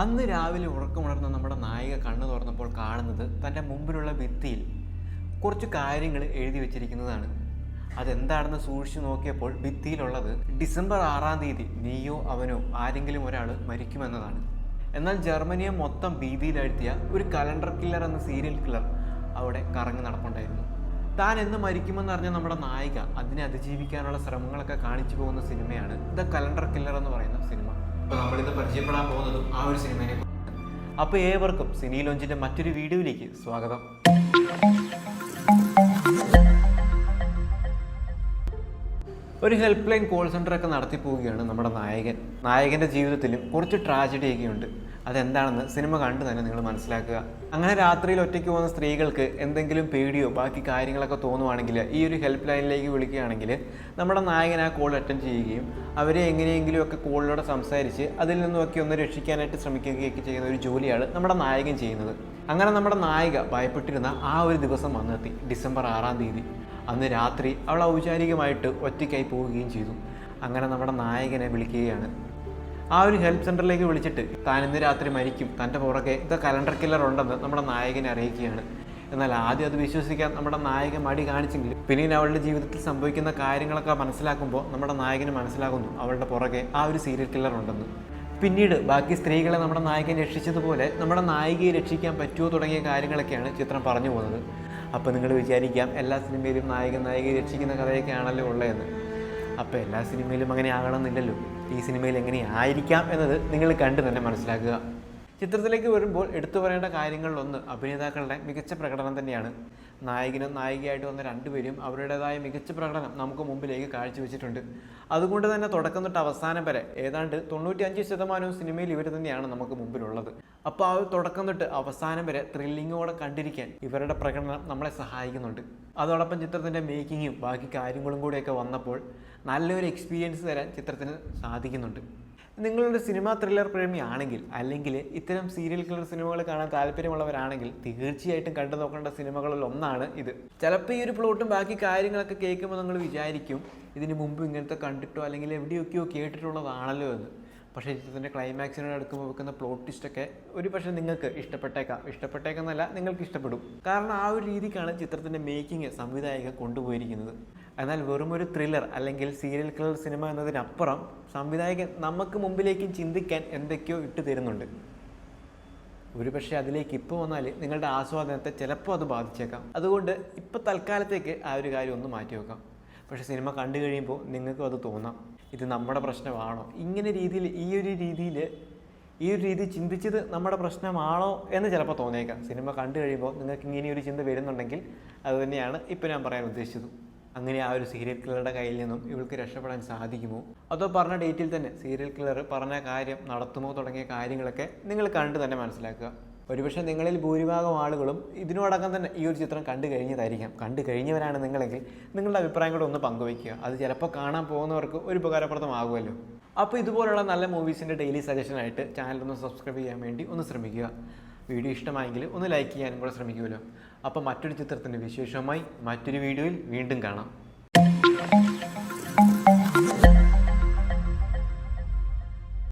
അന്ന് രാവിലെ ഉറക്കമുണർന്ന നമ്മുടെ നായിക കണ്ണു തുറന്നപ്പോൾ കാണുന്നത് തന്റെ മുമ്പിലുള്ള ഭിത്തിയിൽ കുറച്ച് കാര്യങ്ങൾ എഴുതി വെച്ചിരിക്കുന്നതാണ്. അതെന്താണെന്ന് സൂക്ഷിച്ചു നോക്കിയപ്പോൾ ഭിത്തിയിലുള്ളത് ഡിസംബർ ആറാം തീയതി നീയോ അവനോ ആരെങ്കിലും ഒരാൾ മരിക്കുമെന്നതാണ്. എന്നാൽ ജർമ്മനിയെ മൊത്തം ഭീതിയിലാഴ്ത്തിയ ഒരു കലണ്ടർ കില്ലർ എന്ന സീരിയൽ കില്ലർ അവിടെ കറങ്ങി നടപ്പുണ്ടായിരുന്നു. താൻ എന്ന് മരിക്കുമെന്നറിഞ്ഞ നമ്മുടെ നായിക അതിനെ അതിജീവിക്കാനുള്ള ശ്രമങ്ങളൊക്കെ കാണിച്ചു പോകുന്ന സിനിമയാണ് ദ കലണ്ടർ കില്ലർ എന്ന് പറയുന്ന സിനിമ. അപ്പോൾ നമ്മളിന്ന് പരിചയപ്പെടാൻ പോകുന്നതും ആ ഒരു സിനിമയെ അപ്പോൾ ഏവർക്കും സിനി ലോഞ്ചിന്റെ മറ്റൊരു വീഡിയോയിലേക്ക് സ്വാഗതം. ഒരു ഹെൽപ്പ് ലൈൻ കോൾ സെന്ററൊക്കെ നടത്തി പോവുകയാണ് നമ്മുടെ നായകൻ. നായകന്റെ ജീവിതത്തിലും കുറച്ച് ട്രാജഡിയൊക്കെ ഉണ്ട്. അതെന്താണെന്ന് സിനിമ കണ്ടു തന്നെ നിങ്ങൾ മനസ്സിലാക്കുക. അങ്ങനെ രാത്രിയിൽ ഒറ്റയ്ക്ക് പോകുന്ന സ്ത്രീകൾക്ക് എന്തെങ്കിലും പേടിയോ ബാക്കി കാര്യങ്ങളൊക്കെ തോന്നുവാണെങ്കിൽ ഈ ഒരു ഹെൽപ്പ് ലൈനിലേക്ക് വിളിക്കുകയാണെങ്കിൽ നമ്മുടെ നായകൻ ആ കോൾ അറ്റൻഡ് ചെയ്യുകയും അവരെ എങ്ങനെയെങ്കിലും ഒക്കെ കോളിലൂടെ സംസാരിച്ച് അതിൽ നിന്നുമൊക്കെ ഒന്ന് രക്ഷിക്കാനായിട്ട് ശ്രമിക്കുകയൊക്കെ ചെയ്യുന്ന ഒരു ജോലിയാണ് നമ്മുടെ നായകൻ ചെയ്യുന്നത്. അങ്ങനെ നമ്മുടെ നായിക ഭയപ്പെട്ടിരുന്ന ആ ഒരു ദിവസം വന്നെത്തി ഡിസംബർ ആറാം തീയതി. അന്ന് രാത്രി അവൾ ഔപചാരികമായിട്ട് ഒറ്റയ്ക്കായി പോവുകയും ചെയ്തു. അങ്ങനെ നമ്മുടെ നായകനെ വിളിക്കുകയാണ്. ആ ഒരു ഹെൽപ്പ് സെന്ററിലേക്ക് വിളിച്ചിട്ട് താൻ ഇന്ന് രാത്രി മരിക്കും. തന്റെ പുറകെ ഇത് കലണ്ടർ കില്ലർ ഉണ്ടെന്ന് നമ്മുടെ നായകനെ അറിയിക്കുകയാണ്. എന്നാൽ ആദ്യം അത് വിശ്വസിക്കാൻ നമ്മുടെ നായകൻ മടി കാണിച്ചെങ്കിലും പിന്നീട് അവളുടെ ജീവിതത്തിൽ സംഭവിക്കുന്ന കാര്യങ്ങളൊക്കെ മനസ്സിലാക്കുമ്പോൾ നമ്മുടെ നായകന് മനസ്സിലാകുന്നു അവളുടെ പുറകെ ആ ഒരു സീരിയൽ കില്ലർ ഉണ്ടെന്ന്. പിന്നീട് ബാക്കി സ്ത്രീകളെ നമ്മുടെ നായകൻ രക്ഷിച്ചതുപോലെ നമ്മുടെ നായികയെ രക്ഷിക്കാൻ പറ്റുമോ തുടങ്ങിയ കാര്യങ്ങളൊക്കെയാണ് ചിത്രം പറഞ്ഞു പോകുന്നത്. അപ്പോൾ നിങ്ങൾ വിചാരിക്കാം എല്ലാ സിനിമയിലും നായകൻ നായികയെ രക്ഷിക്കുന്ന കഥയൊക്കെയാണല്ലോ ഉള്ളതെന്ന്. അപ്പോൾ എല്ലാ സിനിമയിലും അങ്ങനെ ആകണമെന്നില്ലല്ലോ ഈ സിനിമയിൽ എങ്ങനെ ആയിരിക്കാം എന്നത് നിങ്ങൾ കണ്ടു തന്നെ മനസ്സിലാക്കുക. ചിത്രത്തിലേക്ക് വരുമ്പോൾ എടുത്തു പറയേണ്ട കാര്യങ്ങളിലൊന്ന് അഭിനേതാക്കളുടെ മികച്ച പ്രകടനം തന്നെയാണ്. നായകനും നായികയായിട്ട് വന്ന രണ്ടുപേരും അവരുടേതായ മികച്ച പ്രകടനം നമുക്ക് മുമ്പിലേക്ക് കാഴ്ചവെച്ചിട്ടുണ്ട്. അതുകൊണ്ട് തന്നെ തുടക്കം തൊട്ട് അവസാനം വരെ ഏതാണ്ട് തൊണ്ണൂറ്റി അഞ്ച് ശതമാനവും സിനിമയിൽ ഇവർ തന്നെയാണ് നമുക്ക് മുമ്പിലുള്ളത്. അപ്പോൾ ആ തുടക്കം തൊട്ട് അവസാനം വരെ ത്രില്ലിങ്ങോടെ കണ്ടിരിക്കാൻ ഇവരുടെ പ്രകടനം നമ്മളെ സഹായിക്കുന്നുണ്ട്. അതോടൊപ്പം ചിത്രത്തിന്റെ മേക്കിങ്ങും ബാക്കി കാര്യങ്ങളും കൂടെയൊക്കെ വന്നപ്പോൾ നല്ലൊരു എക്സ്പീരിയൻസ് തരാൻ ചിത്രത്തിന് സാധിക്കുന്നുണ്ട്. നിങ്ങളൊരു സിനിമ ത്രില്ലർ പ്രേമിയാണെങ്കിൽ അല്ലെങ്കിൽ ഇത്തരം സീരിയൽ കിളർ സിനിമകൾ കാണാൻ താല്പര്യമുള്ളവരാണെങ്കിൽ തീർച്ചയായിട്ടും കണ്ടു നോക്കേണ്ട സിനിമകളിൽ ഒന്നാണ് ഇത്. ചിലപ്പോൾ ഈ ഒരു പ്ലോട്ടും ബാക്കി കാര്യങ്ങളൊക്കെ കേൾക്കുമ്പോൾ നിങ്ങൾ വിചാരിക്കും ഇതിന് മുമ്പ് ഇങ്ങനത്തെ കണ്ടിട്ടോ അല്ലെങ്കിൽ എവിടെയൊക്കെയോ കേട്ടിട്ടുള്ളതാണല്ലോ എന്ന്. പക്ഷേ ചിത്രത്തിന്റെ ക്ലൈമാക്സിനോട് അടുക്കുമ്പോൾ വെക്കുന്ന പ്ലോട്ട് ടിസ്റ്റൊക്കെ ഒരു പക്ഷേ നിങ്ങൾക്ക് ഇഷ്ടപ്പെട്ടേക്കാം. ഇഷ്ടപ്പെട്ടേക്കെന്നല്ല നിങ്ങൾക്ക് ഇഷ്ടപ്പെടും. കാരണം ആ ഒരു രീതിക്കാണ് ചിത്രത്തിന്റെ മേക്കിംഗ് സംവിധായകൻ കൊണ്ടുപോയിരിക്കുന്നത്. എന്നാൽ വെറും ഒരു ത്രില്ലർ അല്ലെങ്കിൽ സീരിയൽ കില്ലർ സിനിമ എന്നതിനപ്പുറം സംവിധായകൻ നമുക്ക് മുമ്പിലേക്കും ചിന്തിക്കാൻ എന്തൊക്കെയോ ഇട്ട് തരുന്നുണ്ട്. ഒരുപക്ഷെ അതിലേക്ക് ഇപ്പോൾ വന്നാൽ നിങ്ങളുടെ ആസ്വാദനത്തെ ചിലപ്പോൾ അത് ബാധിച്ചേക്കാം. അതുകൊണ്ട് ഇപ്പോൾ തൽക്കാലത്തേക്ക് ആ ഒരു കാര്യം ഒന്ന് മാറ്റി വെക്കാം. പക്ഷേ സിനിമ കണ്ടു കഴിയുമ്പോൾ നിങ്ങൾക്കും അത് തോന്നാം. ഇത് നമ്മുടെ പ്രശ്നമാണോ? ഇങ്ങനെ രീതിയിൽ ഈ ഒരു രീതിയിൽ ഈ ഒരു രീതി ചിന്തിച്ചത് നമ്മുടെ പ്രശ്നമാണോ എന്ന് ചിലപ്പോൾ തോന്നിയേക്കാം സിനിമ കണ്ടു കഴിയുമ്പോൾ നിങ്ങൾക്ക് ഇങ്ങനെ ഒരു ചിന്ത വരുന്നുണ്ടെങ്കിൽ അതുതന്നെയാണ് ഇപ്പോൾ ഞാൻ പറയാൻ ഉദ്ദേശിച്ചത്. അങ്ങനെ ആ ഒരു സീരിയൽ കില്ലറുടെ കയ്യിൽ നിന്നും ഇവൾക്ക് രക്ഷപ്പെടാൻ സാധിക്കുമോ? അതോ പറഞ്ഞ ഡേറ്റിൽ തന്നെ സീരിയൽ കില്ലർ പറഞ്ഞ കാര്യം നടത്തുമോ തുടങ്ങിയ കാര്യങ്ങളൊക്കെ നിങ്ങൾ കണ്ട് തന്നെ മനസ്സിലാക്കുക. ഒരുപക്ഷെ നിങ്ങളിൽ ഭൂരിഭാഗം ആളുകളും ഇതിനോടകം തന്നെ ഈ ഒരു ചിത്രം കണ്ടു കഴിഞ്ഞതായിരിക്കാം. കണ്ടു കഴിഞ്ഞവരാണ് നിങ്ങളെങ്കിൽ നിങ്ങളുടെ അഭിപ്രായം കൂടെ ഒന്ന് പങ്കുവയ്ക്കുക. അത് ചിലപ്പോൾ കാണാൻ പോകുന്നവർക്ക് ഒരു ഉപകാരപ്രദമാകുമല്ലോ. അപ്പോൾ ഇതുപോലുള്ള നല്ല മൂവീസിന്റെ ഡെയിലി സജഷനായിട്ട് ചാനലൊന്ന് സബ്സ്ക്രൈബ് ചെയ്യാൻ വേണ്ടി ഒന്ന് ശ്രമിക്കുക. വീഡിയോ ഇഷ്ടമായെങ്കിൽ ഒന്ന് ലൈക്ക് ചെയ്യാനും കൂടെ ശ്രമിക്കുമല്ലോ. അപ്പോൾ മറ്റൊരു ചിത്രത്തിന്റെ വിശേഷമായി മറ്റൊരു വീഡിയോയിൽ വീണ്ടും കാണാം.